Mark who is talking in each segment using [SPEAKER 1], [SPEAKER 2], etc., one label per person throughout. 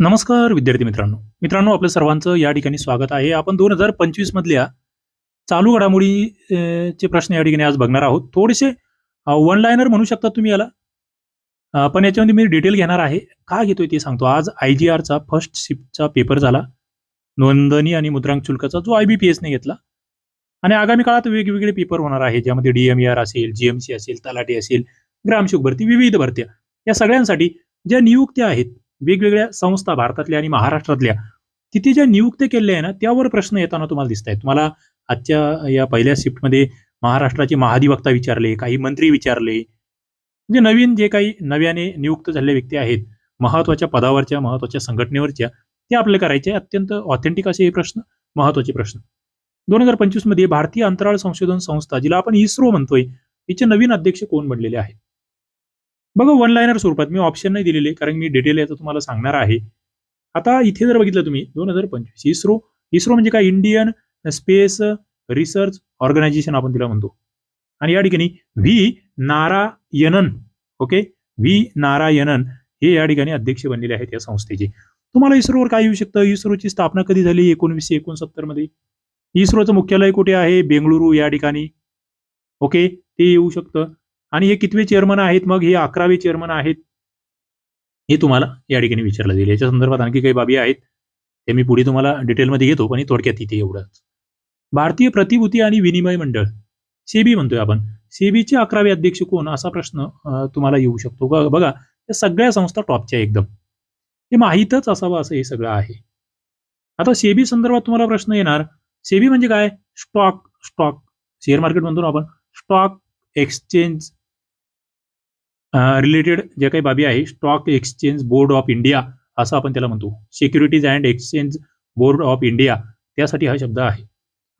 [SPEAKER 1] नमस्कार विद्यार्थी मित्रांनो. मित्रांनो आपल्या सर्वांचं या ठिकाणी स्वागत आहे. आपण दोन हजार पंचवीस मधल्या चालू घडामोडी चे प्रश्न या ठिकाणी आज बघणार आहोत. थोडेसे वन लायनर म्हणू शकता तुम्ही याला? पण याच्यामध्ये मी डिटेल घेणार आहे. का घेतोय ते सांगतो. आज आय जी आरचा फर्स्ट शिफ्टचा पेपर झाला. नोंदणी आणि मुद्रांक शुल्काचा जो आय बी पी एसने घेतला. आणि आगामी काळात वेगवेगळे पेपर होणार आहे. ज्यामध्ये डीएमईआर असेल जीएमसी असेल तलाठी असेल ग्रामशुक भरती विविध भरत्या. या सगळ्यांसाठी ज्या नियुक्त्या आहेत वेगवेगळ्या संस्था भारतातल्या आणि महाराष्ट्रातल्या तिथे ज्या नियुक्त्या केलेल्या आहे ना त्यावर प्रश्न येताना तुम्हाला दिसत आहेत तुम्हाला आजच्या या पहिल्या शिफ्टमध्ये महाराष्ट्राचे महाधिवक्ता विचारले काही मंत्री विचारले. म्हणजे नवीन जे काही नव्याने नियुक्त झालेल्या व्यक्ती आहेत महत्त्वाच्या पदावरच्या महत्त्वाच्या संघटनेवरच्या ते आपले करायचे अत्यंत ऑथेंटिक असे हे प्रश्न महत्त्वाचे प्रश्न. दोन हजार पंचवीसमध्ये भारतीय अंतराळ संशोधन संस्था जिला आपण इस्रो म्हणतोय हिचे नवीन अध्यक्ष कोण बनलेले आहेत? बघा वन लायनर स्वरूपात. मी ऑप्शन नाही दिलेले कारण मी डिटेल याचं तुम्हाला सांगणार आहे. आता इथे जर बघितलं तुम्ही दोन हजार पंचवीस इस्रो. इस्रो म्हणजे काय? इंडियन स्पेस रिसर्च ऑर्गनायझेशन आपण तिला म्हणतो. आणि या ठिकाणी V. Narayanan okay V. Narayanan हे या ठिकाणी अध्यक्ष बनलेले आहेत या संस्थेचे. तुम्हाला इस्रोवर काय येऊ शकतं? इस्रोची स्थापना कधी झाली? एकोणीसशे एकोणसत्तरमध्ये. इस्रोचं मुख्यालय कुठे आहे? बेंगळुरू या ठिकाणी. ओके ते येऊ शकतं. आणि हे कितवे चेअरमन आहेत? मग हे अकरावे चेअरमन आहेत? हे तुम्हाला या ठिकाणी विचारलं जाईल. याच्या संदर्भात आणखी काही बाबी आहेत. ते मी पुढे तुम्हाला डिटेलमध्ये घेतो पण थोडक्यात इथे एवढंच. भारतीय प्रतिभूती आणि विनिमय मंडळ सेबी म्हणतोय आपण. सेबीचे अकरावे अध्यक्ष कोण? असा प्रश्न तुम्हाला येऊ शकतो. बघा या सगळ्या संस्था टॉपच्या एकदम. हे माहीतच असावं असं हे सगळं आहे. आता सेबी संदर्भात तुम्हाला प्रश्न येणार. सेबी म्हणजे काय? स्टॉक स्टॉक शेअर मार्केट म्हणतो ना आपण. स्टॉक एक्सचेंज रिलेटेड ज्या काही बाबी आहे stock exchange board of India असं आपण त्याला म्हणतो. Securities and exchange board of India त्यासाठी हा शब्द आहे.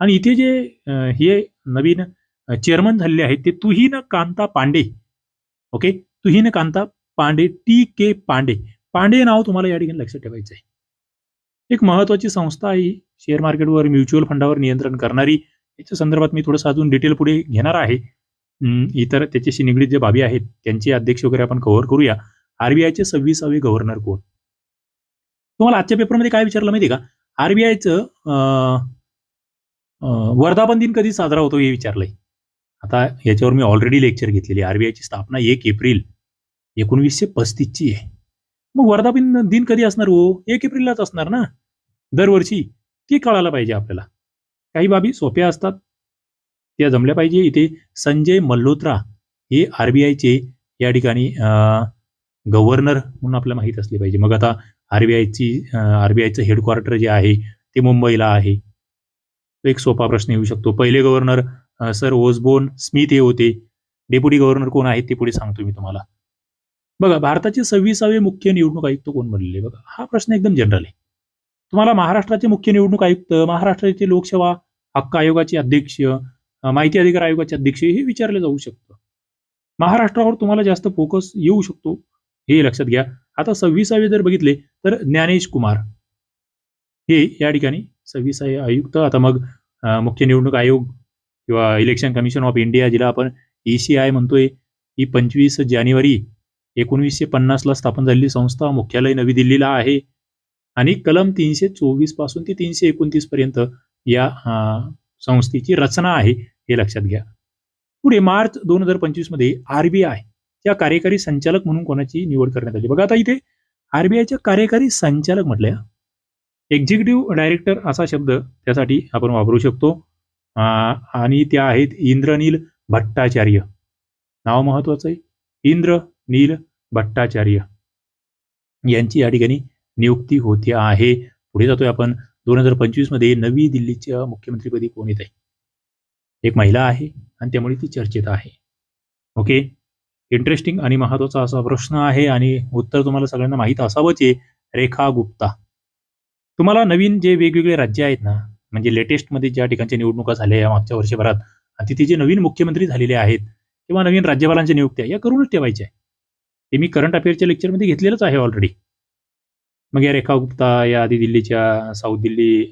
[SPEAKER 1] आणि इथे जे हे नवीन चेअरमन झालेले आहेत ते Tuhin Kanta Pandey. Okay Tuhin Kanta Pandey T K Pandey. Pandey नाव तुम्हाला या ठिकाणी लक्षात ठेवायचं आहे एक महत्वाची संस्था आहे शेअर मार्केटवर म्युच्युअल फंडावर नियंत्रण करणारी. याच्या संदर्भात मी थोडंसं अजून डिटेल पुढे घेणार आहे. इतर त्याच्याशी निगडीत जे बाबी आहेत त्यांचे अध्यक्ष वगैरे आपण कव्हर करूया. आरबीआयचे सव्वीसावे गव्हर्नर कोण? तुम्हाला आजच्या पेपरमध्ये काय विचारलं माहिती आहे का आरबीआयचं वर्धापन दिन कधी साजरा होतो हे विचारलंय. आता याच्यावर मी ऑलरेडी लेक्चर घेतलेली आरबीआयची स्थापना एक एप्रिल एकोणवीसशे पस्तीसची आहे. मग वर्धापन दिन कधी असणार हो? एक एप्रिललाच असणार ना? दरवर्षी. ते कळायला पाहिजे आपल्याला. काही बाबी सोप्या असतात त्या जमल्या पाहिजे. इथे संजय मल्होत्रा हे आरबीआयचे या ठिकाणी गव्हर्नर म्हणून आपल्याला माहीत असले पाहिजे. मग आता आरबीआयची आरबीआयचं हेडक्वार्टर जे आहे ते मुंबईला आहे. तो एक सोपा प्रश्न येऊ शकतो. पहिले गव्हर्नर सर ओसबोन स्मिथ हे होते. डेप्युटी गव्हर्नर कोण आहेत ते पुढे सांगतो मी तुम्हाला. बघा भारताचे सव्वीसावे मुख्य निवडणूक आयुक्त कोण बनलेले? बघा हा प्रश्न एकदम जनरल आहे. तुम्हाला महाराष्ट्राचे मुख्य निवडणूक आयुक्त महाराष्ट्राचे लोकसेवा हक्क आयोगाचे अध्यक्ष माहिती अधिकार आयोगाचे अध्यक्ष हे विचारले जाऊ शकतं. महाराष्ट्रावर तुम्हाला जास्त फोकस येऊ शकतो हे लक्षात घ्या. आता सव्वीसावे जर बघितले तर ज्ञानेश कुमार. हे या ठिकाणी सव्वीसावे आयुक्त. आता मग मुख्य निवडणूक आयोग किंवा इलेक्शन कमिशन ऑफ इंडिया जिला आपण ई सी आय म्हणतोय ही पंचवीस जानेवारी एकोणीसशे पन्नासला स्थापन झालेली संस्था मुख्यालय नवी दिल्लीला आहे. आणि कलम तीनशे चोवीसपासून ते तीनशे एकोणतीस पर्यंत या संस्थेची रचना आहे. हे लक्षात घ्या. पुढे मार्च दोन हजार पंचवीसमध्ये आरबीआय या कार्यकारी संचालक म्हणून कोणाची निवड करण्यात आली? बघा आता इथे आरबीआयच्या कार्यकारी संचालक म्हटल्या एक्झिक्युटिव्ह डायरेक्टर असा शब्द त्यासाठी आपण वापरू शकतो. आणि त्या आहेत इंद्रनील भट्टाचार्य. नाव महत्वाचं आहे. इंद्रनील भट्टाचार्य. यांची या ठिकाणी नियुक्ती होती आहे. पुढे जातोय आपण. दोन हजार पंचवीसमध्ये नवी दिल्लीच्या मुख्यमंत्रीपदी कोण येत आहे? एक महिला आहे आणि त्यामुळे ती चर्चेत आहे. ओके इंटरेस्टिंग आणि महत्त्वाचा असा प्रश्न आहे आणि उत्तर तुम्हाला सगळ्यांना माहीत असावंच आहे रेखा गुप्ता. तुम्हाला नवीन जे वेगवेगळे राज्य आहेत ना म्हणजे लेटेस्टमध्ये ज्या ठिकाणच्या निवडणुका झाल्या या मागच्या वर्षभरात आणि तिथे जे नवीन मुख्यमंत्री झालेले आहेत किंवा नवीन राज्यपालांच्या नियुक्त्या या करूनच ठेवायच्या ते मी करंट अफेअरच्या लेक्चरमध्ये घेतलेलंच आहे ऑलरेडी मग या रेखा गुप्ता या आधी दिल्लीच्या साऊथ दिल्ली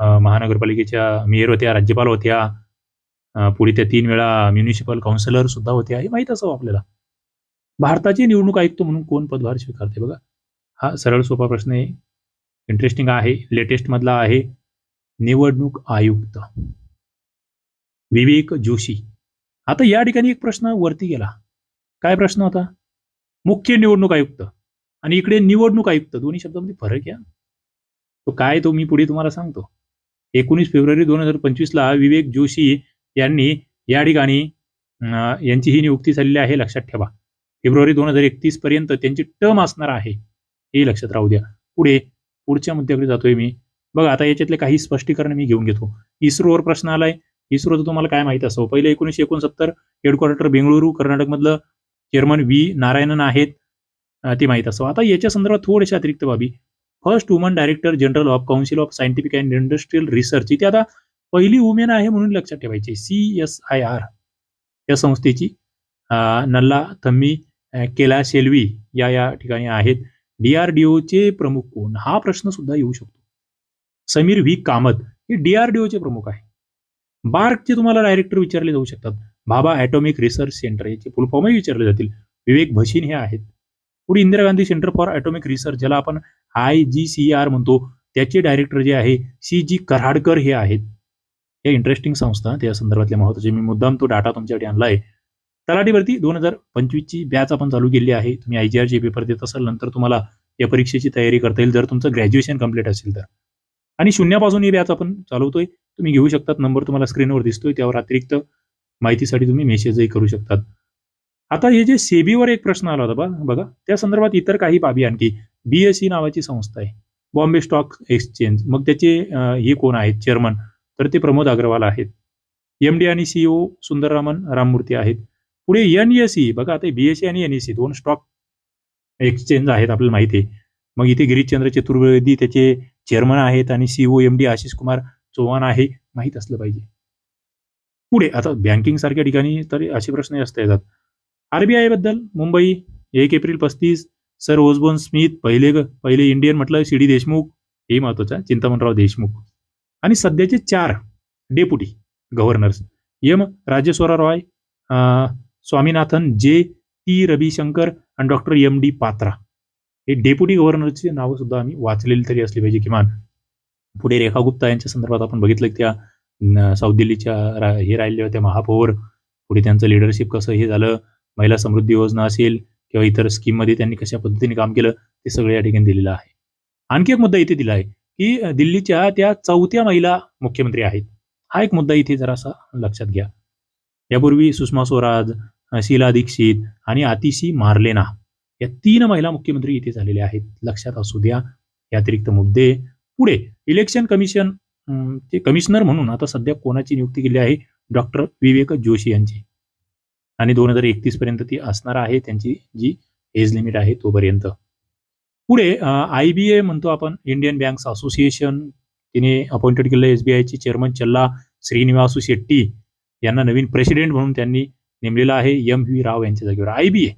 [SPEAKER 1] महानगरपालिकेच्या मेयर होत्या राज्यपाल होत्या पुढे त्या तीन वेळा म्युनिसिपल काउन्सिलर सुद्धा होत्या हे माहीत असावं आपल्याला. भारताची निवडणूक आयुक्त म्हणून कोण पदभार स्वीकारते बघा. हा सरळ सोपा प्रश्न आहे. इंटरेस्टिंग आहे. लेटेस्ट मधला आहे. निवडणूक आयुक्त. विवेक जोशी. आता या ठिकाणी एक प्रश्न वरती गेला. काय प्रश्न होता? मुख्य निवडणूक आयुक्त आणि इकडे निवडणूक आयुक्त दोन्ही शब्दामध्ये फरक आहे. तो काय तो मी पुढे तुम्हाला सांगतो. एकोणीस फेब्रुवारी दोन हजार पंचवीसला विवेक जोशी यांनी या ठिकाणी यांची ही नियुक्ती झालेली आहे लक्षात ठेवा. फेब्रुवारी दोन हजार एकतीस पर्यंत त्यांची टर्म असणार आहे हे लक्षात राहू द्या. पुढे पुढच्या मुद्द्याकडे जातोय मी. बघा आता याच्यातले काही स्पष्टीकरण मी घेऊन घेतो. इस्रोवर प्रश्न आलाय. इस्रोचं तुम्हाला काय माहीत असावं पहिले एकोणीसशे एकोणसत्तर हेडक्वार्टर बेंगळुरू कर्नाटकमधलं चेअरमन व्ही नारायणन आहेत ते माहीत असावं आता याच्या संदर्भात थोड्याशा अतिरिक्त बाबी. First woman director general of council of scientific and industrial research. इथे आता पहिली वुमेन आहे म्हणून लक्षात ठेवायची. C S I R. या संस्थेची नल्ला थम्मी केला शेल्वी या या ठिकाणी आहेत. डीआरडीओचे प्रमुख कोण? हा प्रश्न सुद्धा येऊ शकतो. समीर व्ही. कामत हे डीआरडीओचे प्रमुख आहे. बार्कचे तुम्हाला डायरेक्टर विचारले जाऊ शकतात. भाभा ॲटॉमिक रिसर्च सेंटर याचे फुल फॉर्मही विचारले जातील. विवेक भशीन हे आहेत. पुढे Indira Gandhi centre for atomic research ज्याला आपण आय जी सी आर म्हणतो. त्याचे डायरेक्टर जे आहे सी जी कराडकर हे आहेत. या इंटरेस्टिंग संस्था त्या संदर्भातल्या महत्त्वाचे मी मुद्दाम तो डाटा तुमच्यासाठी आणला आहे तलाठीवरती दोन हजार पंचवीसची बॅच आपण चालू केली आहे. तुम्ही आय जी आरचे पेपर देत असाल नंतर तुम्हाला या परीक्षेची तयारी करता येईल. जर तुमचं ग्रॅज्युएशन कंप्लीट असेल तर. आणि शून्यापासून ही बॅच आपण चालवतोय. तुम्ही घेऊ शकतात. नंबर तुम्हाला स्क्रीनवर दिसतोय. त्यावर अतिरिक्त माहितीसाठी तुम्ही मेसेजही करू शकतात. आता हे जे सेबीवर एक प्रश्न आला होता बा बघा. त्या संदर्भात इतर काही बाबी आणखी. बीएससी नावाची संस्था आहे. बॉम्बे स्टॉक एक्सचेंज मग त्याचे हे कोण आहेत? चेअरमन तर ते प्रमोद अग्रवाल आहेत. एम डी आणि सीईओ सुंदररामन राममूर्ती आहेत. पुढे एन एस सी बघा आता बीएससी आणि एन एस सी दोन स्टॉक एक्सचेंज आहेत आपल्याला माहिती आहे. मग इथे गिरीशचंद्र चतुर्वेदी त्याचे चेअरमन आहेत आणि CEO M D Ashish Kumar Chauhan आहे. माहीत असलं पाहिजे. पुढे आता बँकिंग सारख्या ठिकाणी तर असे प्रश्न जास्त येतात आरबीआयबद्दल मुंबई एक एप्रिल पस्तीस सर ओसबोन स्मिथ पहिले पहिले इंडियन म्हटलं सी डी देशमुख हे महत्वाचं चिंतामणराव देशमुख. आणि सध्याचे चार deputy governors M Rajeshwara Rao अं, स्वामीनाथन जे टी रविशंकर आणि डॉक्टर एम डी पात्रा. हे डेप्युटी गव्हर्नरचे नावं सुद्धा आम्ही वाचलेली तरी असली पाहिजे किमान. पुढे रेखा गुप्ता यांच्या संदर्भात आपण बघितलं त्या साऊथ दिल्लीच्या रा- हे राहिल्या होत्या महापौर. पुढे त्यांचं लिडरशिप कसं हे झालं? महिला समृद्धी योजना असेल किंवा इतर स्कीममध्ये त्यांनी कशा पद्धतीने काम केलं ते सगळं या ठिकाणी दिलेलं आहे. आणखी एक मुद्दा इथे दिला आहे की दिल्लीच्या त्या चौथ्या महिला मुख्यमंत्री आहेत. हा एक मुद्दा इथे जरासा लक्षात घ्या. यापूर्वी सुषमा स्वराज शीला दीक्षित आणि आतिशी मार्लेना या तीन महिला मुख्यमंत्री इथे झालेल्या आहेत. लक्षात असू द्या या अतिरिक्त मुद्दे. पुढे इलेक्शन कमिशन चे ते कमिशनर म्हणून आता सध्या कोणाची नियुक्ती केली आहे? डॉक्टर विवेक जोशी यांची. आणि दोन हजार एकतीस पर्यंत ती असणार आहे त्यांची जी एज लिमिट आहे तोपर्यंत. पुढे आय बी ए म्हणतो आपण इंडियन बँक्स असोसिएशन तिने अपॉइंटेड केलेलं एस बी आयचे चेअरमन चल्ला श्रीनिवासू शेट्टी यांना नवीन प्रेसिडेंट म्हणून त्यांनी नेमलेलं आहे एम व्ही राव यांच्या जागेवर आय बी ए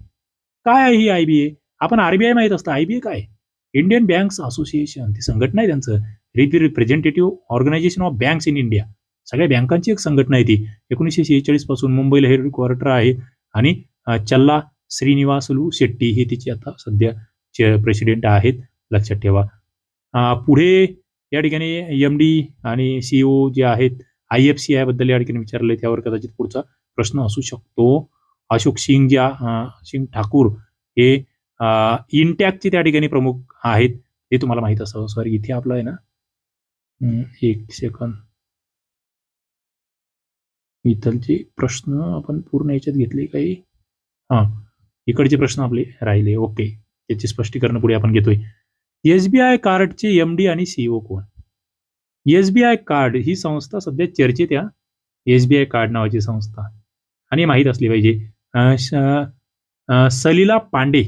[SPEAKER 1] काय आहे ही आय बी ए आपण आरबीआय माहीत असतं. आय बी ए काय? इंडियन बँक्स असोसिएशन ती संघटना आहे त्यांचं. Representative organisation of banks in India सगळ्या बँकांची एक संघटना आहे ती. एकोणीसशे शेहेचाळीसपासून मुंबईला हेड क्वार्टर आहे आणि चल्ला श्रीनिवासलू शेट्टी हे तिचे आता सध्या प्रेसिडेंट आहेत. लक्षात ठेवा. पुढे या ठिकाणी एम डी आणि सीईओ जे आहेत आय एफ सी आयबद्दल या ठिकाणी विचारले त्यावर कदाचित पुढचा प्रश्न असू शकतो. अशोक सिंग ज्या सिंग ठाकूर हे इंटॅकचे त्या ठिकाणी प्रमुख आहेत. हे तुम्हाला माहीत असावं. सॉरी इथे आपलं आहे ना? एक सेकंद इथलचे प्रश्न आपण पूर्ण याच्यात घेतले काही हां? इकडचे प्रश्न आपले राहिले. ओके. त्याचे स्पष्टीकरण पुढे आपण घेतोय. एसबीआय कार्डचे एम डी आणि सीईओ कोण? एसबीआय कार्ड ही संस्था सध्या चर्चेत या. एसबीआय कार्ड नावाची संस्था. आणि माहीत असली पाहिजे. सलीला पांडे.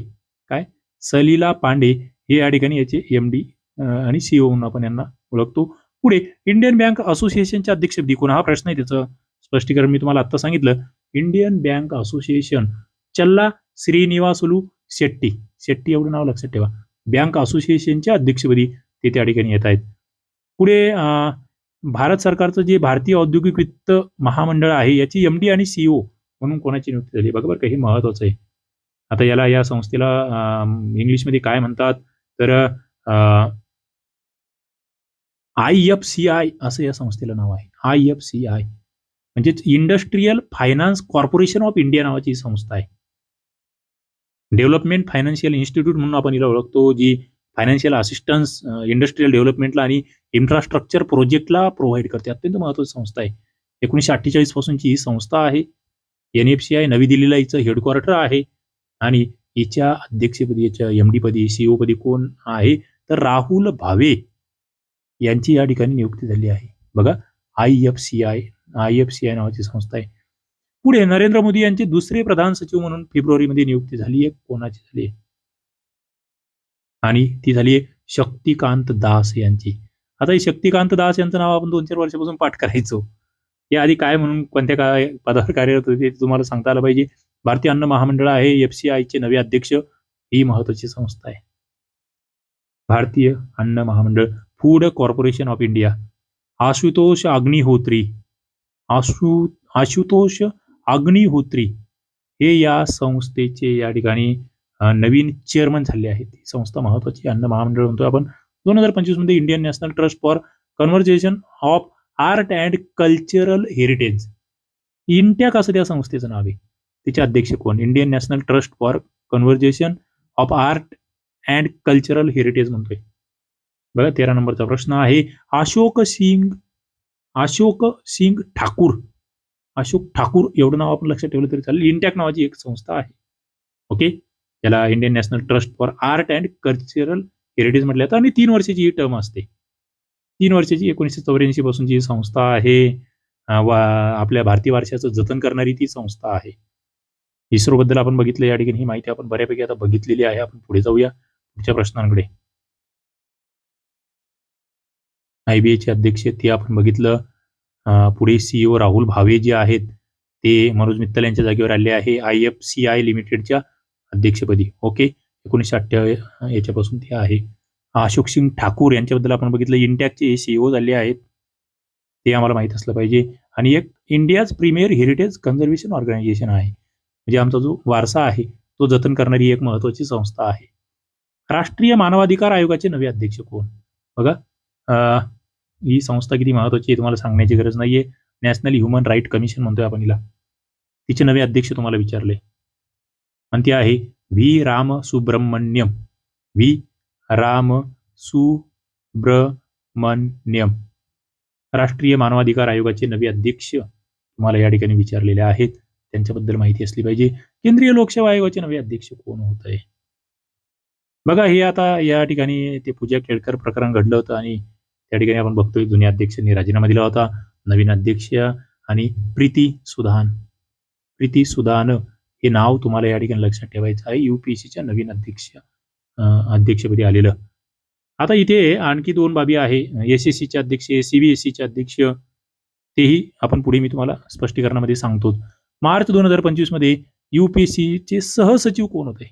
[SPEAKER 1] काय? सलीला पांडे हे या ठिकाणी याचे एम डी आणि सीईओ म्हणून आपण यांना ओळखतो. पुढे इंडियन बँक असोसिएशनच्या अध्यक्षपदी कोण? हा प्रश्न आहे त्याचं. स्पष्टीकरण मी तुम्हाला आता सांगितलं. इंडियन बँक असोसिएशन चल्ला श्रीनिवासुलू शेट्टी. शेट्टी एवढं नाव लक्षात ठेवा. बँक असोसिएशनच्या अध्यक्षपदी ते त्या ठिकाणी येत आहेत. पुढे भारत सरकारचं जे भारतीय औद्योगिक वित्त महामंडळ आहे याची एम डी आणि सीईओ म्हणून कोणाची नियुक्ती झाली? बघा बरं का हे महत्वाचं आहे. आता याला या संस्थेला इंग्लिशमध्ये काय म्हणतात? तर आय एफ सी आय असं या संस्थेला नाव आहे. आय एफ सी आय म्हणजेच industrial finance corporation of India नावाची ही संस्था आहे. डेव्हलपमेंट फायनान्शियल इन्स्टिट्यूट म्हणून आपण हिला ओळखतो जी फायनान्शियल असिस्टन्स इंडस्ट्रीयल डेव्हलपमेंटला आणि इन्फ्रास्ट्रक्चर प्रोजेक्टला प्रोव्हाइड करते. अत्यंत महत्वाची संस्था आहे. एकोणीसशे अठ्ठेचाळीस पासूनची ही संस्था आहे. एन एफ सी आय नवी दिल्लीला हिचं हेडक्वार्टर आहे आणि हिच्या अध्यक्षपदी याच्या एम डीपदी सीओपदी कोण आहे? तर राहुल भावे यांची या ठिकाणी नियुक्ती झाली आहे. बघा I F C I I F C I नावाची संस्था आहे. पुढे नरेंद्र मोदी यांचे दुसरे प्रधान सचिव म्हणून फेब्रुवारीमध्ये नियुक्ती झाली आहे. कोणाची झाली आहे? आणि ती झाली आहे शक्तिकांत दास यांची. आता ही शक्तिकांत दास यांचं नाव आपण दोन चार वर्षापासून पाठ करायचो. या आधी काय म्हणून कोणत्या काय पदावर कार्यरत होते ते तुम्हाला सांगता आलं पाहिजे. भारतीय अन्न महामंडळ आहे एफ सी आयचे नवे अध्यक्ष ही महत्वाची संस्था आहे. भारतीय अन्न महामंडळ food corporation of India Ashutosh Agnihotri Ashu Ashutosh Agnihotri हे या संस्थेचे या ठिकाणी नवीन चेअरमन झाले आहेत. ही संस्था महत्वाची अन्न महामंडळ म्हणतो आपण. दोन हजार पंचवीसमध्ये Indian national trust for conversation of art and cultural heritage INTACH असं त्या संस्थेचं नाव आहे? तिचे अध्यक्ष कोण? Indian national trust for conversation of art and cultural heritage म्हणतोय. बघा तेरा नंबरचा प्रश्न आहे. अशोक सिंग अशोक सिंग ठाकूर. अशोक ठाकूर एवढं नाव आपण लक्षात ठेवलं तरी चालेल. इंटॅक नावाची एक संस्था आहे. ओके? याला Indian national trust for art and cultural heritage म्हटलं जातं आणि तीन वर्षाची ही टर्म असते. तीन वर्षाची एकोणीसशे चौऱ्याऐंशी पासून ही संस्था आहे वा आपल्या भारतीय वारशाचं जतन करणारी ती संस्था आहे. इस्रोबद्दल आपण बघितलं या ठिकाणी. ही माहिती आपण बऱ्यापैकी आता बघितलेली आहे. आपण पुढे जाऊया पुढच्या प्रश्नांकडे. आय बी एचे अध्यक्ष ते आपण बघितलं. पुढे सीईओ राहुल भावे जे आहेत ते मनोज मित्तल यांच्या जागेवर आले आहे आय एफ सी आय लिमिटेडच्या अध्यक्षपदी. ओके? एकोणीसशे अठ्ठावीस याच्यापासून ते आहे. अशोक सिंग ठाकूर यांच्याबद्दल आपण बघितलं इंटॅकचे सीईओ झाले आहेत. ते आम्हाला माहीत असलं पाहिजे. आणि एक India's premier heritage conservation organisation आहे. म्हणजे आमचा जो वारसा आहे तो जतन करणारी एक महत्वाची संस्था आहे. राष्ट्रीय मानवाधिकार आयोगाचे नवे अध्यक्ष कोण? बघा. ही संस्था किती महत्वाची आहे तुम्हाला सांगण्याची गरज नाहीये. नॅशनल ह्युमन राईट कमिशन म्हणतोय आपण हिला. तिचे नवे अध्यक्ष तुम्हाला विचारले. आणि ते आहे व्ही. राम सुब्रमण्यम व्ही. राम सुब्रमण्यम राष्ट्रीय मानवाधिकार आयोगाचे नवे अध्यक्ष तुम्हाला या ठिकाणी विचारलेले आहेत. त्यांच्याबद्दल माहिती असली पाहिजे. केंद्रीय लोकसेवा आयोगाचे नवे अध्यक्ष कोण होत आहे बघा हे आता या ठिकाणी ते पूजा केळकर प्रकरण घडलं होतं आणि त्या ठिकाणी आपण बघतोय जुन्या अध्यक्षांनी राजीनामा दिला होता नवीन अध्यक्ष आणि प्रीती सुधान. प्रीती सुधान हे नाव तुम्हाला या ठिकाणी लक्षात ठेवायचं आहे. युपीएससीच्या नवीन अध्यक्ष अं, अध्यक्षपदी आलेलं. आता इथे आणखी दोन बाबी आहे. एस एस सीचे अध्यक्ष सीबीएसईचे अध्यक्ष तेही आपण पुढे मी तुम्हाला स्पष्टीकरणामध्ये सांगतो. मार्च दोन हजार पंचवीसमध्ये युपीएससीचे सहसचिव कोण होते?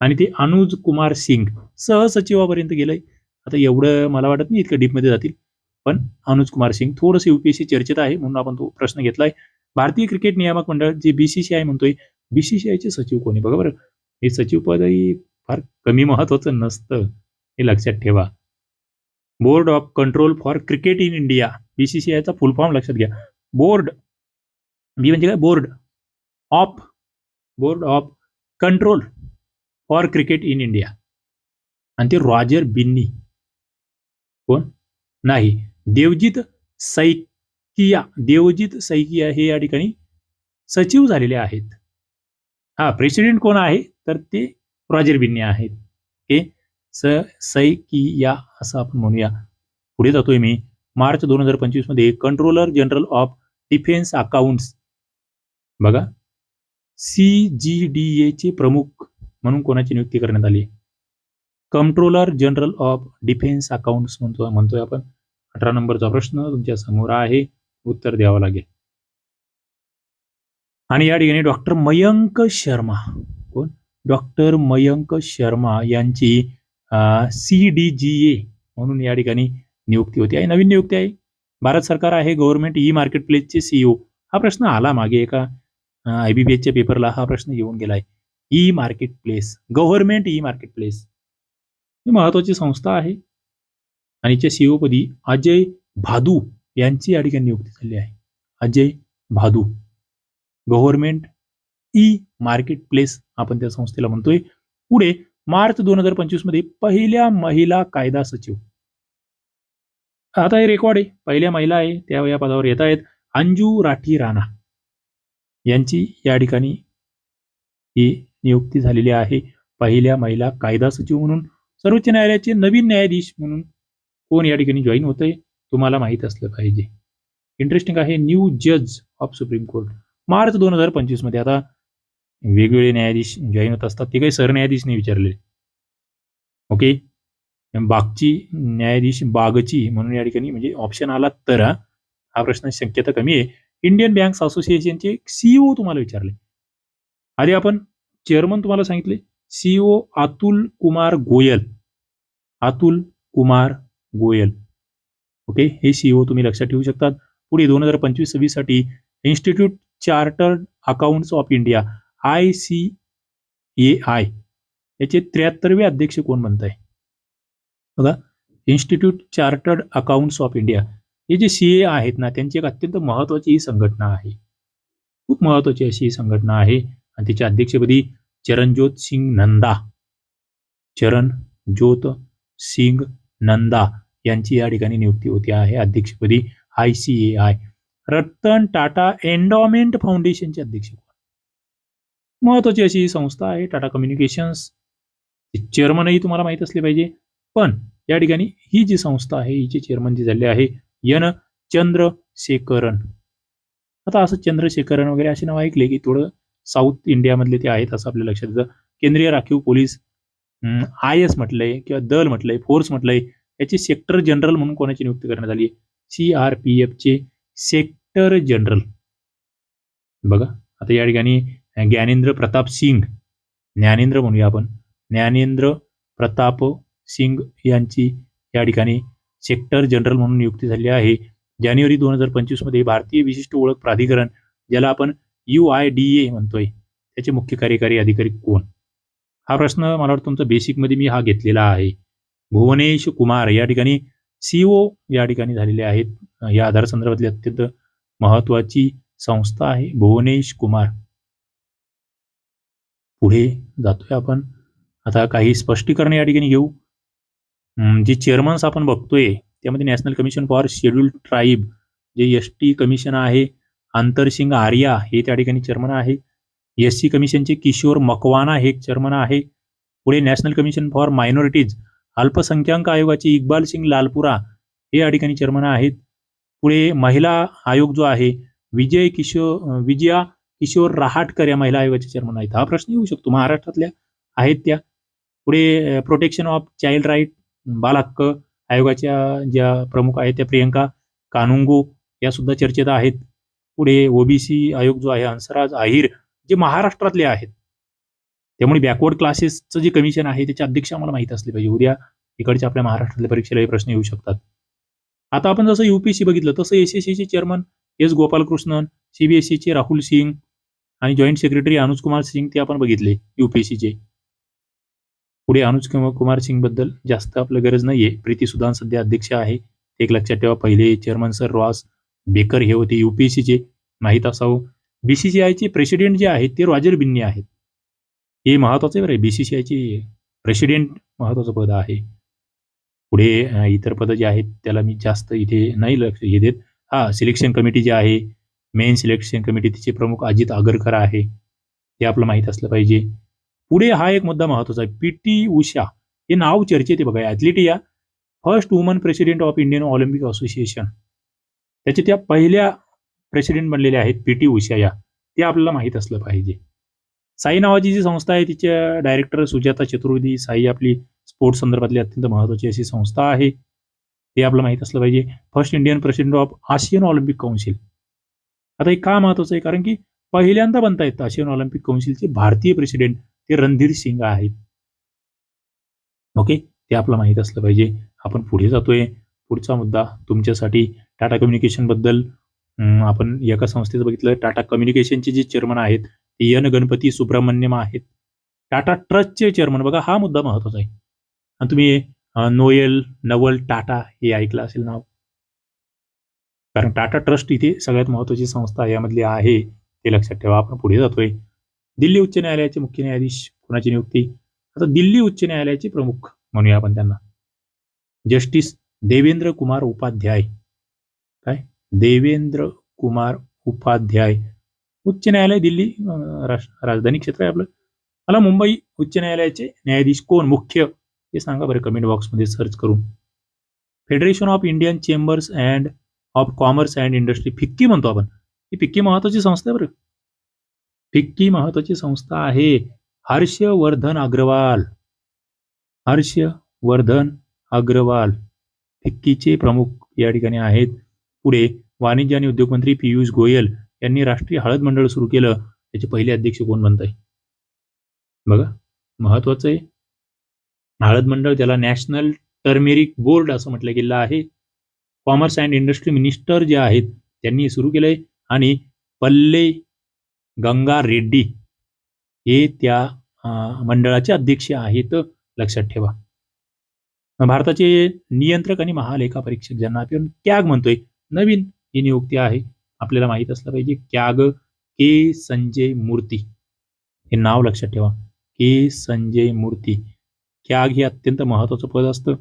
[SPEAKER 1] आणि ते अनुज कुमार सिंग सहसचिवापर्यंत गेलंय. आता एवढं मला वाटत नाही इतकं डीपमध्ये जातील. पण अनुज कुमार सिंग थोडंसं युपीएससी चर्चेत आहे म्हणून आपण तो प्रश्न घेतलाय. भारतीय क्रिकेट नियामक मंडळ जे बीसीसीआय म्हणतोय बीसीसीआयचे सचिव कोणी बघा बरं. हे सचिव पदही फार कमी महत्वाचं नसतं हे लक्षात ठेवा. Board of control for cricket in India बीसीसीआयचा full form लक्षात घ्या. बोर्ड बी म्हणजे काय? Board of board of control for cricket in India आणि ते रॉजर बिन्नी कोण? नाही. देवजित सैकिया देवजित सैकिया हे या ठिकाणी सचिव झालेले आहेत. हा प्रेसिडेंट कोण आहे? तर ते रॉजर आहेत. ओके? स सैकिया असं आपण म्हणूया. पुढे जातोय मी. मार्च दोन हजार पंचवीसमध्ये controller general of defence accounts बघा. सी जी डी एचे प्रमुख म्हणून कोणाची नियुक्ती करण्यात आली? Controller general of defence accounts म्हणतो म्हणतोय आपण. अठरा नंबरचा प्रश्न तुमच्यासमोर आहे. उत्तर द्यावं लागेल. आणि या ठिकाणी डॉक्टर मयंक शर्मा. कोण? डॉक्टर मयंक शर्मा यांची सी डी जी ए म्हणून या ठिकाणी नियुक्ती होती. आहे नवीन नियुक्ती आहे. भारत सरकार आहे गव्हर्नमेंट ई मार्केट प्लेसचे सीईओ हा प्रश्न आला मागे एका आय बी बी एसच्या पेपरला हा प्रश्न येऊन गेलाय. E market place government e market place ही महत्वाची संस्था आहे. आणि हिच्या सीईओपदी अजय भादू यांची या ठिकाणी नियुक्ती झाली आहे. Ajay Bhadu. Government e market place आपण त्या संस्थेला म्हणतोय. पुढे मार्च दोन हजार पंचवीसमध्ये पहिल्या महिला कायदा सचिव. आता हे रेकॉर्ड आहे. पहिल्या महिला आहे. त्या या पदावर येत आहेत. अंजू राठी राणा. यांची या ठिकाणी ही नियुक्ती झालेली आहे. पहिल्या महिला कायदा सचिव म्हणून. सर्वोच्च न्यायालयाचे नवीन न्यायाधीश म्हणून कोण या ठिकाणी जॉईन होतंय तुम्हाला माहीत असलं पाहिजे. इंटरेस्टिंग आहे न्यू जज ऑफ सुप्रीम कोर्ट मार्च दोन हजार पंचवीसमध्ये आता वेगवेगळे न्यायाधीश जॉईन होत असतात. ते काही सरन्यायाधीश नाही विचारले. ओके बागची न्यायाधीश बागची म्हणून या ठिकाणी म्हणजे ऑप्शन आला तर हा प्रश्न शक्यता कमी आहे. इंडियन बँक्स असोसिएशनचे सीईओ तुम्हाला विचारले. आधी आपण चेअरमन तुम्हाला सांगितले. सीईओ अतुल कुमार गोयल. अतुल कुमार गोयल. ओके? हे सीईओ तुम्ही लक्षात ठेवू शकतात. पुढे दोन हजार पंचवीस सव्वीससाठी institute chartered accounts of India I C A I याचे त्र्याहत्तरवे अध्यक्ष कोण म्हणत आहे बघा. Institute chartered accounts of India हे जे सी ए आहेत ना त्यांची एक अत्यंत महत्वाची ही संघटना आहे. खूप महत्वाची अशी ही संघटना आहे. आणि तिच्या अध्यक्षपदी चरणज्योत सिंग नंदा. चरणज्योत सिंग नंदा यांची या ठिकाणी नियुक्ती होती. आहे अध्यक्षपदी I C A I. Ratan Tata endowment फाउंडेशनचे अध्यक्ष महत्वाची अशी ही संस्था आहे. टाटा कम्युनिकेशन्स चेअरमनही तुम्हाला माहीत असले पाहिजे. पण या ठिकाणी ही जी संस्था आहे हिचे चेअरमन जे झाले आहे यन चंद्रशेखरन. आता असं चंद्रशेखरन वगैरे असे नाव ऐकले की थोडं साऊथ इंडियामधले ते आहेत असं आपल्या लक्षात येतं. केंद्रीय राखीव पोलीस आय एस म्हटलंय किंवा दल म्हटलंय फोर्स म्हटलंय याची सेक्टर जनरल म्हणून कोणाची नियुक्ती करण्यात आली? सी आर पी एफचे सेक्टर जनरल. बघा आता या ठिकाणी ज्ञानेंद्र प्रताप सिंग ज्ञानेंद्र म्हणूया आपण. ज्ञानेंद्र प्रताप सिंग यांची या ठिकाणी सेक्टर जनरल म्हणून नियुक्ती झाली आहे. जानेवारी दोन हजार पंचवीसमध्ये भारतीय विशिष्ट ओळख प्राधिकरण ज्याला आपण यू आय डी ए म्हणतोय त्याचे मुख्य कार्यकारी अधिकारी कोण? हा प्रश्न मला वाटतं तुमचा बेसिकमध्ये मी हा घेतलेला आहे. भुवनेश कुमार या ठिकाणी सीओ या ठिकाणी झालेले आहेत. या आधार संदर्भातली अत्यंत महत्वाची संस्था आहे भुवनेश कुमार. पुढे जातोय आपण. आता काही स्पष्टीकरण या ठिकाणी घेऊ. जे चेअरमन्स आपण बघतोय त्यामध्ये national commission for scheduled tribe जे एस टी कमिशन आहे आंतरसिंग आर्या हे त्या ठिकाणी चेअरमन आहे. एस सी कमिशनचे किशोर मकवाना हे चेअरमन आहे. पुढे नॅशनल कमिशन फॉर मायनॉरिटीज अल्पसंख्याक आयोगाचे इक्बाल सिंग लालपुरा हे या ठिकाणी चेअरमन आहेत. पुढे महिला आयोग जो आहे विजय किशोर विजया किशोर रहाटकर या महिला आयोगाचे चेअरमन आहेत. हा प्रश्न येऊ शकतो. महाराष्ट्रातल्या आहेत त्या. पुढे प्रोटेक्शन ऑफ चाइल्ड राईट बालहक्क आयोगाच्या ज्या प्रमुख आहेत त्या प्रियंका कानुंगो या सुद्धा चर्चेत आहेत. पुढे ओबीसी आयोग जो आहे हंसराज आहिर जे महाराष्ट्रातले आहेत त्यामुळे बॅकवर्ड क्लासेसचं जे कमिशन आहे त्याचे अध्यक्ष आम्हाला माहीत असले पाहिजे. उद्या इकडच्या आपल्या महाराष्ट्रातल्या परीक्षेला हे प्रश्न येऊ शकतात. आता आपण जसं युपीएससी बघितलं तसं एस चेअरमन एस गोपालकृष्णन सीबीएसईचे राहुल सिंग आणि जॉईंट सेक्रेटरी अनुज कुमार सिंग ते आपण बघितले युपीएससीचे पुढे अनुज कुमार सिंगबद्दल जास्त आपलं गरज नाहीये. प्रीती सुदान सध्या अध्यक्ष आहे. एक लक्षात ठेवा पहिले चेअरमन सर रॉस बेकर हे होते युपीएससीचे माहीत असावं. बीसीसीआयचे प्रेसिडेंट जे आहेत ते रॉजर बिन्नी आहेत. हे महत्वाचं आहे सी आयचे प्रेसिडेंट महत्वाचं पद आहे. पुढे इतर पद जे आहेत त्याला मी जास्त इथे नाही लक्ष हे देत. हा सिलेक्शन कमिटी जी आहे मेन सिलेक्शन कमिटी तिचे प्रमुख अजित आगरकर आहे. ते आपलं माहीत असलं पाहिजे. पुढे हा एक मुद्दा महत्त्वाचा आहे पी टी उषा. हे नाव चर्चेत बघा ॲथलिटिया first woman president of Indian Olympic association त्याच्या त्या पहिल्या प्रेसिडेंट बनलेल्या आहेत पी टी उषा या. ते आपल्याला माहीत असलं पाहिजे. साई नावाची जी संस्था आहे तिच्या डायरेक्टर सुजाता चतुर्वेदी साई आपली स्पोर्ट्स संदर्भातली अत्यंत महत्वाची अशी संस्था आहे. ते आपलं माहीत असलं पाहिजे. First Indian president of Asian Olympic council आता हे का महत्वाचं आहे? कारण की पहिल्यांदा बनता येतं आशियन ऑलिम्पिक काउन्सिलचे भारतीय प्रेसिडेंट ते रणधीर सिंग आहेत. ओके ते आपलं माहीत असलं पाहिजे. आपण पुढे जातोय. पुढचा मुद्दा तुमच्यासाठी. टाटा कम्युनिकेशनबद्दल आपण एका संस्थेचं बघितलं टाटा कम्युनिकेशनचे जे चेअरमन आहेत ते यन गणपती सुब्रमण्यम आहेत. टाटा ट्रस्टचे चेअरमन बघा हा मुद्दा महत्त्वाचा आहे. आणि तुम्ही नोयल नोएल नवल टाटा हे ऐकलं असेल नाव. कारण टाटा ट्रस्ट इथे सगळ्यात महत्वाची संस्था यामधली आहे ते लक्षात ठेवा आपण पुढे जातोय. दिल्ली उच्च न्यायालयाचे मुख्य न्यायाधीश कोणाची नियुक्ती? आता दिल्ली उच्च न्यायालयाचे प्रमुख म्हणूया आपण त्यांना. जस्टिस देवेंद्र कुमार उपाध्याय. काय? देवेंद्र कुमार उपाध्याय. उच्च न्यायालय दिल्ली राजधानी क्षेत्र आहे आपलं. मला मुंबई उच्च न्यायालयाचे न्यायाधीश कोण? मुख्य. ते सांगा बरं कमेंट बॉक्समध्ये सर्च करून. Federation of Indian chambers and of commerce and industry FICCI म्हणतो आपण. ही फिक्की महत्वाची संस्था आहे बरं. फिक्की महत्वाची संस्था आहे. हर्षवर्धन अग्रवाल. हर्षवर्धन अग्रवाल फिक्कीचे प्रमुख या ठिकाणी आहेत. पुढे वाणिज्य आणि उद्योग मंत्री पियुष गोयल यांनी राष्ट्रीय हळद मंडळ सुरू केलं. त्याचे पहिले अध्यक्ष कोण बनत आहे बघा महत्वाचं आहे. हळद मंडळ ज्याला नॅशनल टर्मेरिक बोर्ड असं म्हटलं गेलं आहे. कॉमर्स अँड इंडस्ट्री मिनिस्टर जे आहेत त्यांनी सुरू केलंय. आणि पल्ले गंगा रेड्डी हे त्या मंडळाचे अध्यक्ष आहेत. लक्षात ठेवा. भारताचे नियंत्रक आणि महालेखा परीक्षक ज्यांना आपण कॅग म्हणतोय नवीन ही नियुक्ती आहे. आपल्याला माहीत असलं पाहिजे क्याग के संजय मूर्ती. हे नाव लक्षात ठेवा. के संजय मूर्ती. क्याग हे अत्यंत महत्वाचं पद असतं.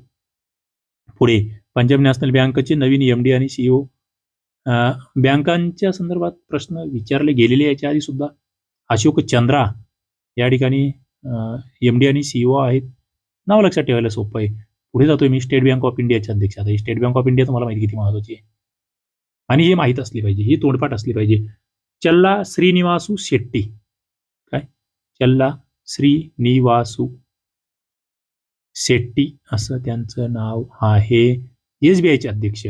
[SPEAKER 1] पुढे पंजाब नॅशनल बँकेचे नवीन एम डी आणि सीईओ बँकांच्या संदर्भात प्रश्न विचारले गेलेले याच्या आधी सुद्धा अशोक चंद्रा या ठिकाणी एम डी आणि सीईओ आहेत. नाव लक्षात ठेवायला सोपं आहे. पुढे जातोय मी स्टेट बँक ऑफ इंडियाच्या अध्यक्ष. आता स्टेट बँक ऑफ इंडिया तुम्हाला माहिती किती महत्वाची आहे? आणि हे माहीत असली पाहिजे ही तोंडपाठ असली पाहिजे. चल्ला श्रीनिवासू शेट्टी. काय? चल्ला श्रीनिवासू शेट्टी असं त्यांचं नाव आहे. एस बी आयचे अध्यक्ष.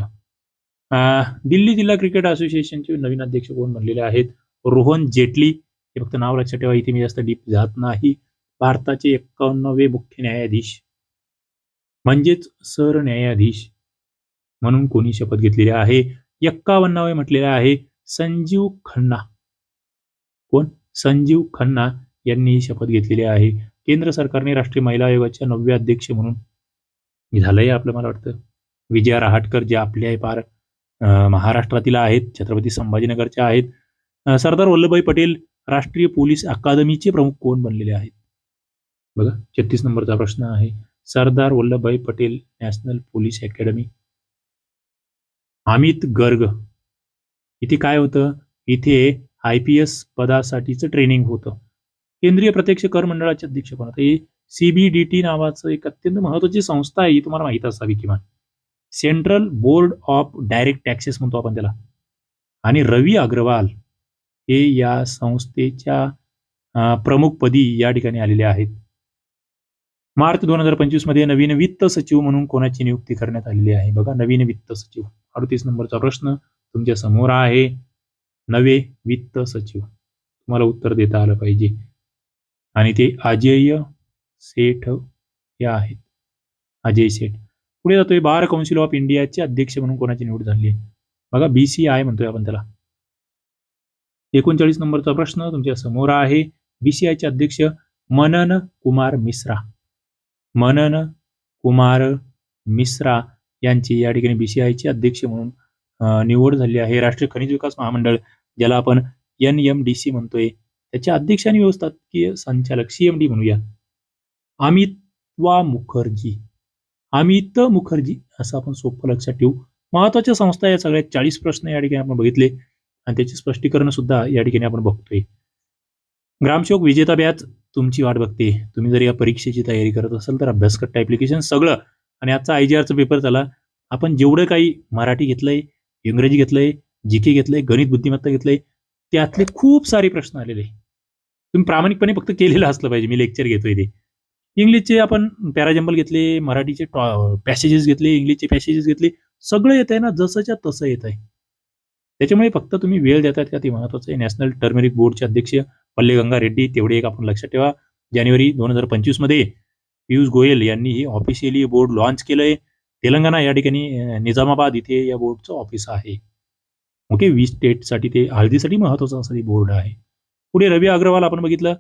[SPEAKER 1] दिल्ली जिल्हा क्रिकेट असोसिएशनचे नवीन अध्यक्ष कोण बनलेले आहेत? रोहन जेटली. हे फक्त नाव लक्षात ठेवा इथे मी जास्त डीप जात नाही. भारताचे एक्कावन्नवे मुख्य न्यायाधीश. म्हणजेच सरन्यायाधीश म्हणून कोणी शपथ घेतलेली आहे? एक्कावन्नावे म्हटलेले आहे संजीव खन्ना. कोण? संजीव खन्ना यांनी ही शपथ घेतलेली आहे. केंद्र सरकारने राष्ट्रीय महिला आयोगाच्या नवव्या अध्यक्ष म्हणून झालंय आपलं मला वाटतं. विजया रहाटकर जे आपले आहे पार महाराष्ट्रातील आहेत छत्रपती संभाजीनगरच्या आहेत. सरदार वल्लभभाई पटेल राष्ट्रीय पोलीस अकादमीचे प्रमुख कोण बनलेले आहेत? बघा छत्तीस नंबरचा प्रश्न आहे. Sardar Vallabhbhai Patel national police academy. Amit Garg. इथे काय होतं? इथे आय पी एस पदासाठीचं ट्रेनिंग होतं. केंद्रीय प्रत्यक्ष कर मंडळाचे अध्यक्ष हे सीबीडीटी नावाचं एक अत्यंत महत्वाची संस्था आहे ही तुम्हाला माहीत असावी किमान. Central board of direct taxes म्हणतो आपण त्याला. आणि रवी अग्रवाल हे या संस्थेच्या प्रमुखपदी या ठिकाणी आलेले आहेत. मार्च दोन हजार पंचवीसमध्ये नवीन वित्त सचिव म्हणून कोणाची नियुक्ती करण्यात आलेली आहे? बघा नवीन वित्त सचिव. अडतीस नंबरचा प्रश्न तुमच्यासमोर आहे. नवे वित्त सचिव. तुम्हाला उत्तर देता आलं पाहिजे. आणि ते अजय सेठ या आहेत. अजय सेठ. पुढे जातोय बार काउन्सिल ऑफ इंडियाचे अध्यक्ष म्हणून कोणाची निवड झाली आहे? बघा बी सी आय म्हणतोय आपण त्याला. एकोणचाळीस नंबरचा प्रश्न तुमच्यासमोर आहे. बीसीआयचे अध्यक्ष मनन कुमार मिश्रा. मनन कुमार मिश्रा यांची या ठिकाणी बीसीआयचे अध्यक्ष म्हणून निवड झाली आहे. राष्ट्रीय खनिज विकास महामंडळ ज्याला आपण एन एम डी सी म्हणतोय त्याच्या अध्यक्ष आणि व्यवस्थापकीय संचालक सीएमडी म्हणूया. अमितवा मुखर्जी. अमित मुखर्जी असं आपण सोपं लक्षात ठेवू. महत्त्वाच्या संस्था या सगळ्या चाळीस प्रश्न या ठिकाणी आपण बघितले. आणि त्याचे स्पष्टीकरण सुद्धा या ठिकाणी आपण बघतोय. ग्रामसेवक विजेता ब्याज तुमची वाट बघते. तुम्ही जर या परीक्षेची तयारी करत असाल तर अभ्यासकट्टा ॲप्लिकेशन सगळं. आणि आजचा आय जी आरचा पेपर झाला आपण जेवढं काही मराठी घेतलंय इंग्रजी घेतलंय जी के घेतलंय गणित बुद्धिमत्ता घेतलंय त्यातले खूप सारे प्रश्न आलेले तुम्ही प्रामाणिकपणे फक्त केलेलं असलं पाहिजे. मी लेक्चर घेतोय ते. इंग्लिशचे आपण पॅराजंबल घेतले मराठीचे पॅसेजेस घेतले इंग्लिशचे पॅसेजेस घेतले सगळं येत आहे ना जसंच्या तसं येत आहे त्याच्यामुळे फक्त तुम्ही वेळ देतात का ते महत्वाचं आहे. नॅशनल टर्मेरिक बोर्डचे अध्यक्ष पल्ले गंगा रेड्डी तेवढे एक आपण लक्षात ठेवा. जानेवारी दोन हजार पंचवीसमध्ये पियुष गोयल यांनी ही ऑफिशियली बोर्ड लॉन्च केलंय. तेलंगणा या ठिकाणी निजामाबाद इथे या बोर्डचं ऑफिस आहे. ओके वीस स्टेटसाठी ते हळदीसाठी महत्वाचं असं बोर्ड आहे. पुढे रवी अग्रवाल आपण बघितलं.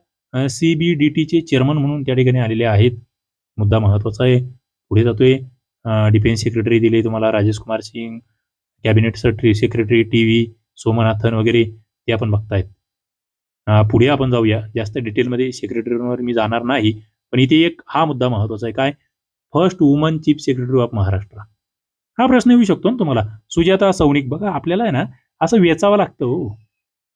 [SPEAKER 1] सीबीडीटीचे चेअरमन म्हणून त्या ठिकाणी आलेले आहेत. मुद्दा महत्त्वाचा आहे. पुढे जातोय. डिफेन्स सेक्रेटरी दिले तुम्हाला Rajesh Kumar Singh. Cabinet secretary T V Somanathan वगैरे ते आपण बघतायत. पुढे आपण जाऊया. जास्त डिटेलमध्ये सेक्रेटरीवर मी जाणार नाही. पण इथे एक हा मुद्दा महत्त्वाचा आहे. काय? First woman chief secretary of Maharashtra. हा प्रश्न येऊ शकतो ना तुम्हाला. सुजाता सौनिक बघा आपल्याला आहे ना असं वेचावं लागतं हो.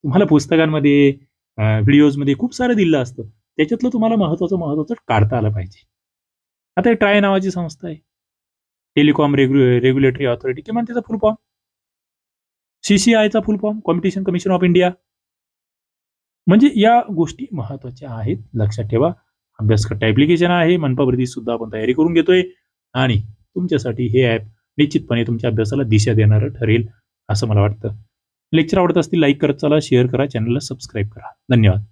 [SPEAKER 1] तुम्हाला पुस्तकांमध्ये व्हिडिओजमध्ये खूप सारं दिलं असतं. त्याच्यातलं तुम्हाला महत्वाचं महत्वाचं काढता आलं पाहिजे. आता ट्राय नावाची संस्था आहे. टेलिकॉम रेग्यु रेग्युलेटरी ऑथॉरिटी किंवा त्याचा full form सीसीआयचा full form competition commission of India म्हणजे या गोष्टी महत्त्वाच्या आहेत. लक्षात ठेवा. अभ्यास करता ऍप्लिकेशन आहे. मनपावरती सुद्धा आपण तयारी करून घेतोय. आणि तुमच्यासाठी हे ॲप निश्चितपणे तुमच्या अभ्यासाला दिशा देणारं ठरेल असं मला वाटतं. लेक्चर आवडत असतील लाईक करत चला शेअर करा चॅनलला सबस्क्राईब करा. धन्यवाद.